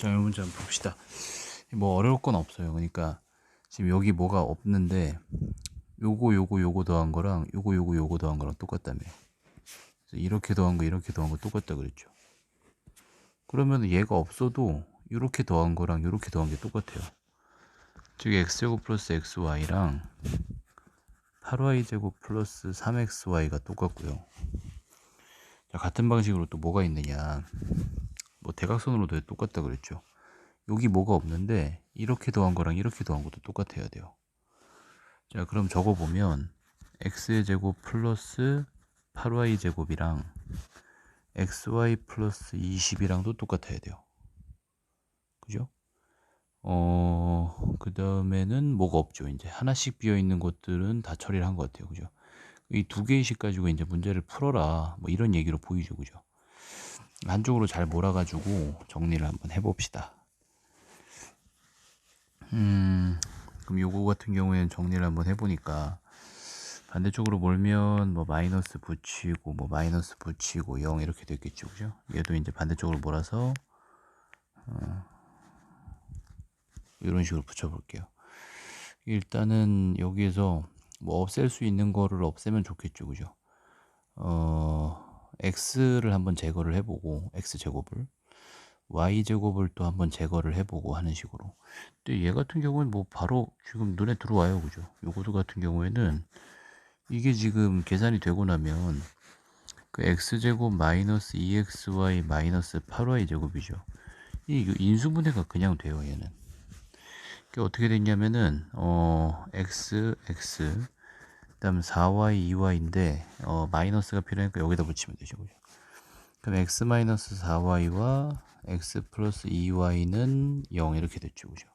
자, 문제 한번 봅시다. 뭐 어려울 건 없어요. 그러니까 지금 여기 뭐가 없는데 요거 요거 요거 더한 거랑 요거 요거 요거 더한 거랑 똑같다며. 그래서 이렇게 더한 거 이렇게 더한 거 똑같다 그랬죠. 그러면 얘가 없어도 이렇게 더한 거랑 이렇게 더한 게 똑같아요. 즉 x제곱 플러스 xy랑 8y제곱 플러스 3xy가 똑같고요. 자, 같은 방식으로 또 뭐가 있느냐. 뭐 대각선으로도 똑같다 그랬죠. 여기 뭐가 없는데 이렇게 더한 거랑 이렇게 더한 것도 똑같아야 돼요. 자, 그럼 적어 보면 x의 제곱 플러스 8y 제곱이랑 xy 플러스 20이랑도 똑같아야 돼요. 그죠? 어, 그 다음에는 뭐가 없죠. 이제 하나씩 비어 있는 것들은 다 처리를 한 것 같아요. 그죠? 이 두 개씩 가지고 이제 문제를 풀어라. 뭐 이런 얘기로 보이죠. 그죠? 한쪽으로 잘 몰아가지고 정리를 한번 해봅시다. 음, 그럼 요거 같은 경우에는 정리를 한번 해보니까 반대쪽으로 몰면 뭐 마이너스 붙이고 뭐 마이너스 붙이고 0 이렇게 됐겠죠. 그죠? 얘도 이제 반대쪽으로 몰아서 어, 이런 식으로 붙여볼게요. 일단은 여기에서 뭐 없앨 수 있는 거를 없애면 좋겠죠. 그죠? 어, x를 한번 제거를 해보고 x 제곱을 y 제곱을 또 한번 제거를 해보고 하는 식으로. 근데 얘 같은 경우는 뭐 바로 지금 눈에 들어와요, 그죠? 요거도 같은 경우에는 이게 지금 계산이 되고 나면 그 x 제곱 마이너스 2xy 마이너스 8y 제곱이죠. 이 인수분해가 그냥 돼요, 얘는. 그 어떻게 됐냐면은 어 x x 그 다음 4y 2y인데 어 마이너스가 필요하니까 여기다 붙이면 되죠. 그죠? 그럼 x 마이너스 4y와 x 플러스 2y는 0 이렇게 됐죠. 그죠?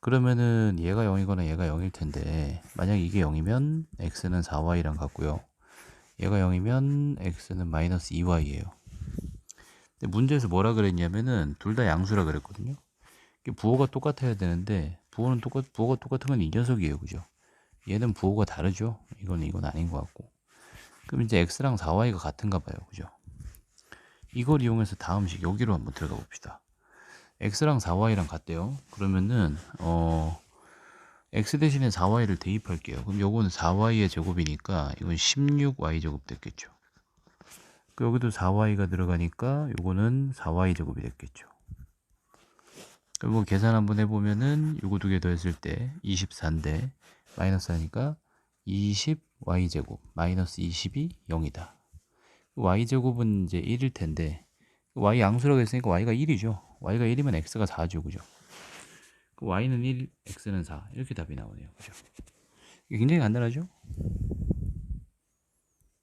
그러면은 얘가 0이거나 얘가 0일 텐데 만약 이게 0이면 x는 4y랑 같고요. 얘가 0이면 x는 마이너스 2y예요. 근데 문제에서 뭐라 그랬냐면은 둘 다 양수라 그랬거든요. 부호가 똑같아야 되는데 부호는 똑같 부호가 똑같은 건 이 녀석이에요. 그죠? 얘는 부호가 다르죠. 이건 이건 아닌 것 같고. 그럼 이제 x랑 4y가 같은가 봐요. 그죠? 이걸 이용해서 다음식 여기로 한번 들어가 봅시다. x랑 4y랑 같대요. 그러면은 어 x 대신에 4y를 대입할게요. 그럼 요거는 4y의 제곱이니까 이건 16y 제곱 됐겠죠. 그 여기도 4y가 들어가니까 요거는 4y 제곱이 됐겠죠. 그리고 계산 한번 해보면은 요거 두 개 더했을 때 24인데 마이너스 하니까 20y 제곱 마이너스 20이 0이다. y 제곱은 이제 1일 텐데 y 양수라고 했으니까 y가 1이죠. y가 1이면 x가 4죠. 그죠? 그 y는 1, x는 4. 이렇게 답이 나오네요. 그죠? 굉장히 간단하죠?